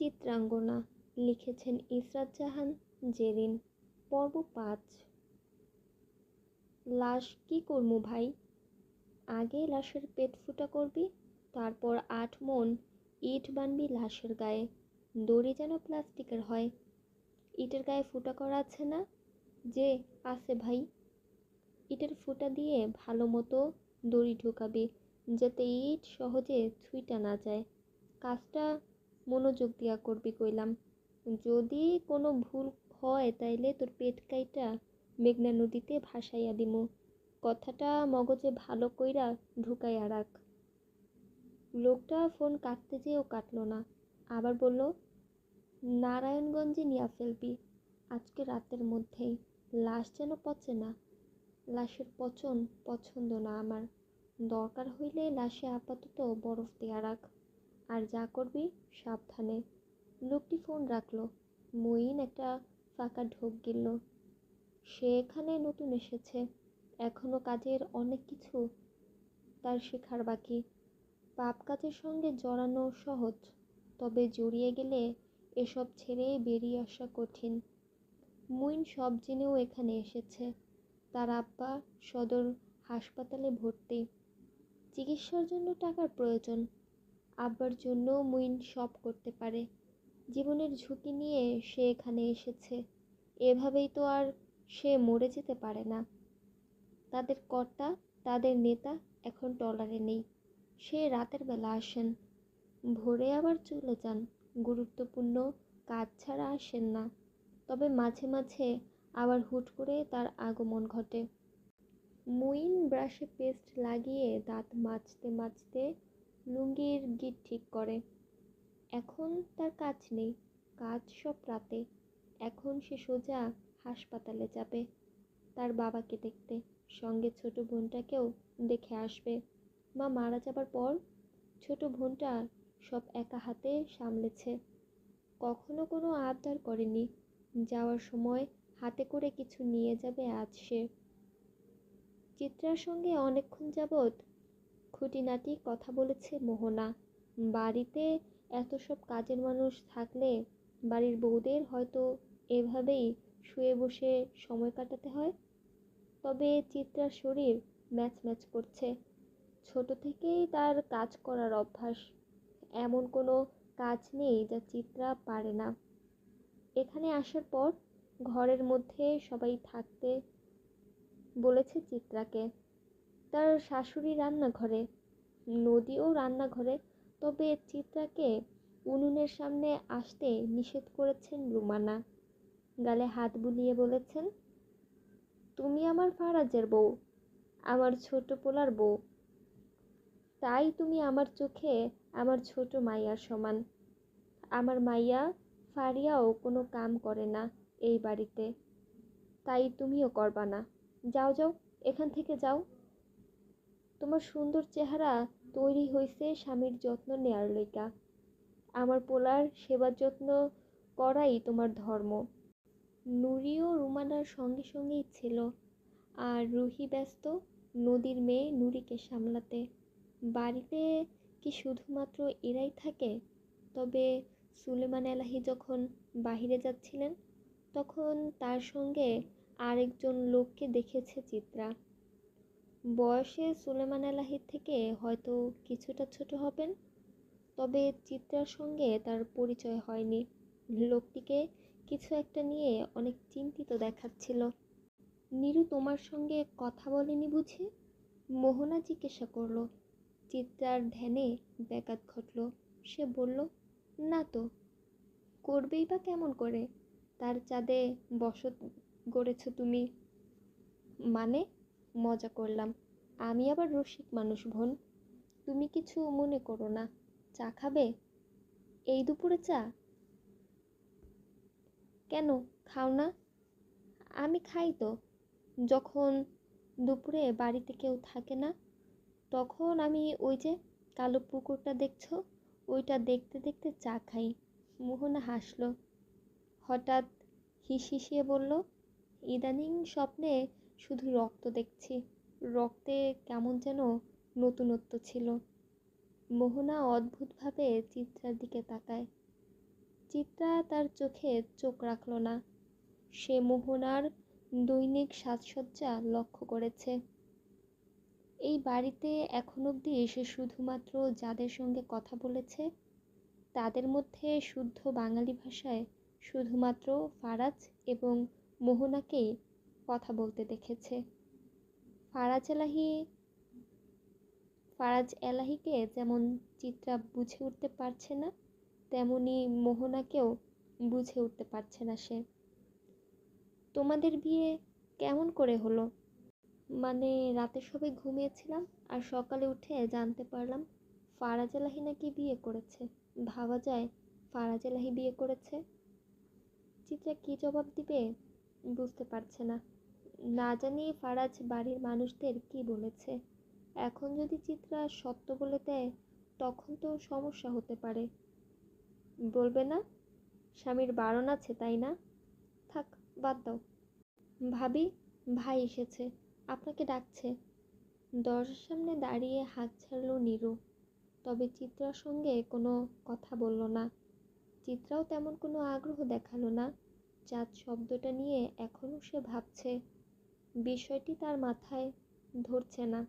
চিত্রাঙ্গনা লিখেছেন ইসরাত জাহান জেরিন। পর্ব পাঁচ। লাশ কি করমু ভাই? আগে লাশের পেট ফুটা করবি, তারপর আট মন ইট বানবি লাশের গায়ে। দড়ি যেন প্লাস্টিকের হয়। ইটের গায়ে ফুটা করা আছে না? যে আছে ভাই। ইটের ফুটা দিয়ে ভালো মতো দড়ি ঢুকাবি, যাতে ইট সহজে ছুঁইটা না যায়। কাজটা মনোযোগ দিয়া করবি কইলাম। যদি কোনো ভুল হয় তাইলে তোর পেট কাইটা মেঘনা নদীতে ভাসাইয়া দিমু। কথাটা মগজে ভালো কইরা ঢুকাইয়া রাখ। লোকটা ফোন কাটতে যেয়েও কাটলো না। আবার বলল, নারায়ণগঞ্জে নিয়ে ফেলবি। আজকে রাতের মধ্যেই। লাশ যেন পচে না। লাশের পচন পছন্দ না আমার। দরকার হইলে লাশে আপাতত বরফ দেয়া রাখ। আর যা করবি সাবধানে। লোকটি ফোন রাখল। মঈন একটা ফাঁকা ঢোক গিলল। সে এখানে নতুন এসেছে। এখনও কাজের অনেক কিছু তার শেখার বাকি। পাপ কাজের সঙ্গে জড়ানো সহজ, তবে জড়িয়ে গেলে এসব ছেড়ে বেরিয়ে আসা কঠিন। মুইন সব জেনেও এখানে এসেছে। তার আব্বা সদর হাসপাতালে ভর্তি। চিকিৎসার জন্য টাকার প্রয়োজন। আব্বার জন্য মুইন সব করতে পারে। জীবনের ঝুঁকি নিয়ে সে এখানে এসেছে। এভাবেই তো আর সে মরে যেতে পারে না। তাদের কর্তা, তাদের নেতা এখন টলারে নেই। সে রাতের বেলা আসেন। ভোরে আবার চলে যান। গুরুত্বপূর্ণ কাজ ছাড়া আসেন না। তবে মাঝে মাঝে আবার হুট করে তার আগমন ঘটে। মুইন ব্রাশে পেস্ট লাগিয়ে দাঁত মাজতে মাজতে লুঙ্গির গিট ঠিক করে। এখন তার কাজ নেই, কাজ সব রাতে। এখন সে সোজা হাসপাতালে যাবে। তার বাবাকে দেখতে, সঙ্গে ছোট বোনটাকেও দেখে আসবে। মা মারা যাবার পর ছোট বোনটা সব একা হাতে সামলেছে। কখনো কোনো আবদার করেনি। যাওয়ার সময় হাতে করে কিছু নিয়ে যাবে আজ সে। চিত্রার সঙ্গে অনেকক্ষণ যাবৎ খুঁটিনাটি কথা বলেছে মোহনা। বাড়িতে এত সব কাজের মানুষ থাকলে বাড়ির বউদের হয়তো এভাবেই শুয়ে বসে সময় কাটাতে হয়। তবে চিত্রার শরীর ম্যাচ ম্যাচ করছে। ছোট থেকেই তার কাজ করার অভ্যাস। এমন কোনো কাজ নেই যা চিত্রা পারে না। এখানে আসার পর ঘরের মধ্যে সবাই থাকতে বলেছে চিত্রাকে। তার শাশুড়ি রান্নাঘরে, নদীও রান্নাঘরে, তবে চিত্রাকে উনুনের সামনে আসতে নিষেধ করেছেন রুমানা। গালে হাত বুলিয়ে বলেছেন, তুমি আমার ফারাজের বউ, আমার ছোট পোলার বউ। তাই তুমি আমার চোখে আমার ছোট মাইয়ার সমান। আমার মাইয়া ফারিয়াও কোনো কাম করে না এই বাড়িতে। তাই তুমিও করবা না। যাও যাও, এখান থেকে যাও। তোমার সুন্দর চেহারা তৈরি হয়েছে স্বামীর যত্ন নেয়ার লইকা আমার পোলার সেবা যত্ন করাই তোমার ধর্ম। নুরিও রুমানার সঙ্গে সঙ্গেই ছিল। আর রুহি ব্যস্ত, নদীর মেয়ে নুরিকে সামলাতে। বাড়িতে কি শুধুমাত্র এরাই থাকে? তবে সুলেমান এলাহি যখন বাহিরে যাচ্ছিলেন, তখন তার সঙ্গে আরেকজন লোককে দেখেছে চিত্রা। বয়সে সুলেমান এলাহির থেকে হয়তো কিছুটা ছোট হবেন, তবে চিত্রার সঙ্গে তার পরিচয় হয়নি। লোকটিকে কিছু একটা নিয়ে অনেক চিন্তিত দেখাচ্ছিল। নিরু তোমার সঙ্গে কথা বলেনি বুঝি? মোহনা জিজ্ঞাসা করল। চিত্রার ধ্যানে ব্যাঘাত ঘটল। সে বলল, না তো, করবেই বা কেমন করে? তার চাঁদে বসত গড়েছ তুমি। মানে মজা করলাম। আমি আবার রসিক মানুষ, বোন। তুমি কিছু মনে করো না। চা খাবে? এই দুপুরে চা? কেন? খাও না? আমি খাই তো। যখন দুপুরে বাড়িতে কেউ থাকে না, তখন আমি ওই যে কালো পুকুরটা দেখছ, ওইটা দেখতে দেখতে চা খাই। মোহন হাসলো। হঠাৎ হিস হিসিয়ে বলল, ইদানিং স্বপ্নে শুধু রক্ত দেখছি। রক্তে কেমন যেন নতুনত্ব ছিল। মোহনা অদ্ভুতভাবে চিত্রার দিকে তাকায়। চিত্রা তার চোখে চোখ রাখল না। সে মোহনার দৈনিক সাজসজ্জা লক্ষ্য করেছে। এই বাড়িতে এখন অবধি সে শুধুমাত্র যাদের সঙ্গে কথা বলেছে, তাদের মধ্যে শুদ্ধ বাঙালি ভাষায় শুধুমাত্র ফারাজ এবং মোহনাকেই কথা বলতে দেখেছে। ফারাজ এলাহি, ফারাজ এলাহিকে যেমন চিত্রা বুঝে উঠতে পারছে না, তেমনি মোহনাকেও বুঝে উঠতে পারছে না সে। তোমাদের বিয়ে কেমন করে হলো? মানে রাতে সবে ঘুমিয়েছিলাম আর সকালে উঠে জানতে পারলাম ফারাজ এলাহি নাকি বিয়ে করেছে। ভাবা যায় ফারাজ এলাহি বিয়ে করেছে। চিত্রা কী জবাব দিবে বুঝতে পারছে না। না জানি ফারাজ বাড়ির মানুষদের কি বলেছে? এখন যদি চিত্রা সত্য বলে দেয়, তখন তো সমস্যা হতে পারে। বলবে না? স্বামীর বারণ আছে, তাই না? থাক, বাদ দাও। ভাবি, ভাই এসেছে, আপনাকে ডাকছে। দরজার সামনে দাঁড়িয়ে হাত ছাড়ল নীরু। তবে চিত্রার সঙ্গে কোনো কথা বলল না। চিত্রাও তেমন কোনো আগ্রহ দেখাল না। চাঁদ শব্দটা নিয়ে এখনও সে ভাবছে। বিষয়টি তার মাথায় ধরছে না।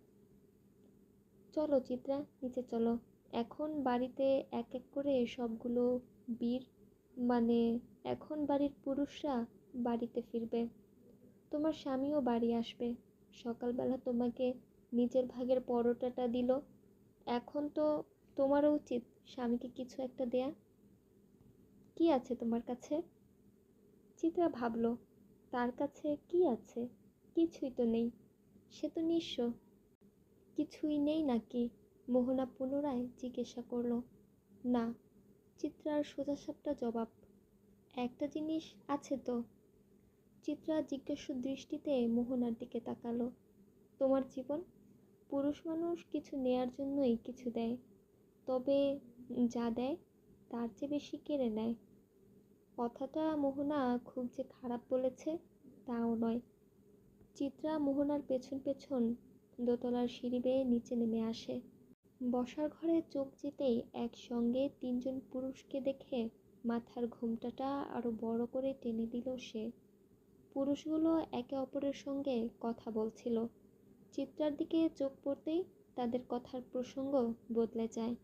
চলো চিত্রা, নিচে চলো। এখন বাড়িতে এক এক করে সবগুলো বীর মানে এখন বাড়ির পুরুষরা বাড়িতে ফিরবে। তোমার স্বামীও বাড়ি আসবে। সকালবেলা তোমাকে নিজের ভাগের পরোটাটা দিল। এখন তো তোমারও উচিত স্বামীকে কিছু একটা দেয়া। কি আছে তোমার কাছে? চিত্রা ভাবল, তার কাছে কি আছে? কিছুই তো নেই, সে তো নিঃস্ব। কিছুই নেই নাকি? মোহনা পুনরায় জিজ্ঞাসা করল। না, চিত্রার সোজাসাপটা জবাব। একটা জিনিস আছে তো। চিত্রা জিজ্ঞাসু দৃষ্টিতে মোহনার দিকে তাকালো। তোমার জীবন? পুরুষ মানুষ কিছু নেয়ার জন্যই কিছু দেয়। তবে যা দেয়, তার চেয়ে বেশি কেড়ে নেয়। কথাটা মোহনা খুব যে খারাপ বলেছে, তাও নয়। চিত্রা মোহনার পেছন পেছন দোতলার সিঁড়ি বেয়ে নিচে নেমে আসে। বসার ঘরে চোখ যেতেই একসঙ্গে তিনজন পুরুষকে দেখে মাথার ঘোমটাটা আরও বড় করে টেনে দিল সে। পুরুষগুলো একে অপরের সঙ্গে কথা বলছিল। চিত্রার দিকে চোখ পড়তেই তাদের কথার প্রসঙ্গ বদলে যায়।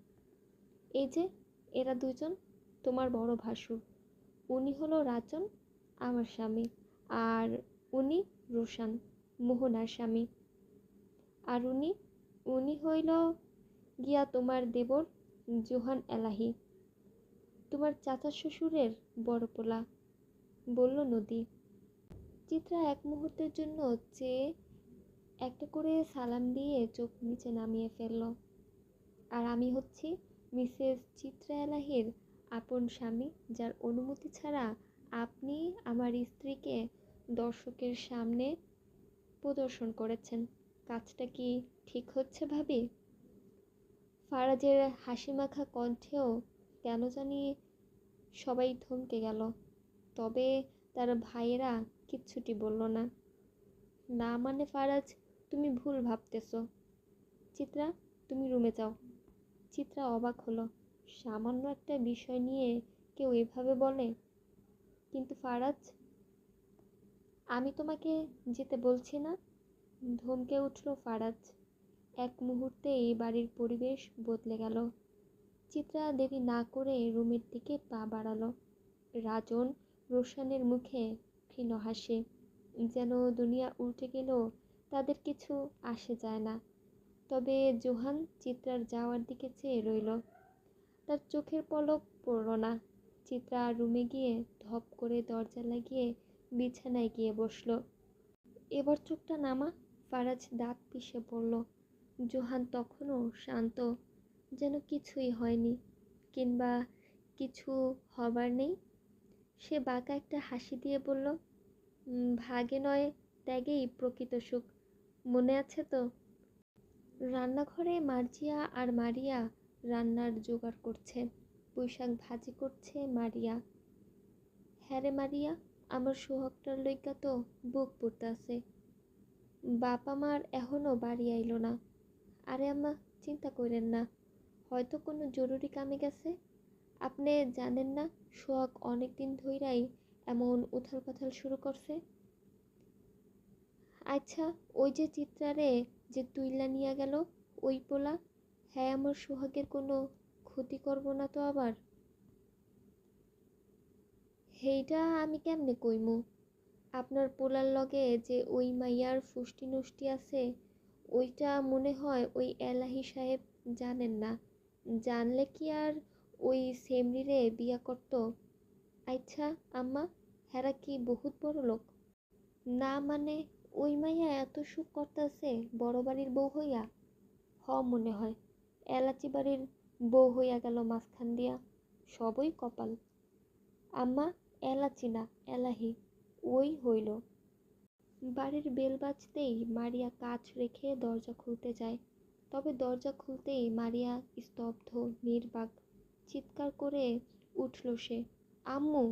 এই যে, এরা দুজন, তোমার বড় ভাসুর। উনি হলো রাজন, আমার স্বামী। আর উনি রোশান, মোহনার স্বামী। আর উনি উনি হইল গিয়া তোমার দেবর জোহান এলাহি। তোমার চাচা শ্বশুরের বড় পোলা, বলল নদী। চিত্রা এক মুহূর্তের জন্য চেয়ে একটা করে সালাম দিয়ে চোখ নিচে নামিয়ে ফেলল। আর আমি হচ্ছি মিসেস চিত্রা এলাহির আপন স্বামী, যার অনুমতি ছাড়া আপনি আমার স্ত্রীকে দর্শকের সামনে প্রদর্শন করেছেন। কাজটা কি ঠিক হচ্ছে ভাবি? ফারাজের হাসিমাখা কণ্ঠেও কেন জানি সবাই থমকে গেল, তবে তার ভাইয়েরা কিচ্ছুটি বলল না। না মানে ফারাজ, তুমি ভুল ভাবতেছ। চিত্রা, তুমি রুমে যাও। চিত্রা অবাক হলো। সামান্য একটা বিষয় নিয়ে কেউ এভাবে বলে? কিন্তু ফারাজ আমি তোমাকে যেতে বলছি না। ধমকে উঠল ফারাজ। এক মুহূর্তে এই বাড়ির পরিবেশ বদলে গেল। চিত্রা দেরি না করে রুমের দিকে পা বাড়ালো। রাজন রোশানের মুখে ক্ষীণ হাসি। যেন দুনিয়া উল্টে গেলেও তাদের কিছু আসে যায় না। তবে জোহান চিত্রার যাওয়ার দিকে চেয়ে রইল। তার চোখের পলক পড়ল না। চিত্রা রুমে গিয়ে ধপ করে দরজা লাগিয়ে বিছানায় গিয়ে বসল। এবার চোখটা নামা ফারাজ দাঁত পিষে পড়ল। জোহান তখনও শান্ত, যেন কিছুই হয়নি কিংবা কিছু হবার নেই। সে বাঁকা একটা হাসি দিয়ে বলল ভাগে নয়, ত্যাগেই প্রকৃত সুখ। মনে আছে তো? রান্নাঘরে মার্জিয়া আর মারিয়া রান্নার জোগাড় করছে। পুঁইশাক ভাজি করছে মারিয়া। হ্যাঁ রে মারিয়া আমার সোহাগটার লইগা তো বুক পড়তাছে বাপ আমার এখনও বাড়ি আইলো না। আরে আম্মা, চিন্তা করেন না। হয়তো কোনো জরুরি কামে গেছে? আপনি জানেন না, সোহাগ অনেক দিন ধইরাই এমন উথাল পাথাল শুরু করছে? আচ্ছা ওই যে চিত্রারে যে তুইলা নিয়া গেল, ওই পোলা? হ্যাঁ আমার সোহাগের কোনো ক্ষতি করব না তো আবার? সেইটা আমি কেমনে কইমু? আপনার পোলার লগে যে ওই মাইয়ার ফুষ্টি নষ্টি আছে, ওইটা মনে হয় ওই এলাহি সাহেব জানেন না। জানলে কি আর ওই সেমরিরে বিয়া করত? আচ্ছা আম্মা, হেরা কি বহুত বড় লোক? না মানে ওই মাইয়া এত সুখ করতেছে বড় বাড়ির বউ হইয়া? হ মনে হয়, এলাচি বাড়ির বউ হইয়া গেল মাঝখান দিয়া, সবই কপাল। আম্মা এলাচি না, এলাহি। ওই হইল। বাড়ির বেল বাজতেই মারিয়া কাজ রেখে দরজা খুলতে যায়। তবে দরজা খুলতেই মারিয়া স্তব্ধ, নির্বাক, চিৎকার করে উঠল সে। আম্মু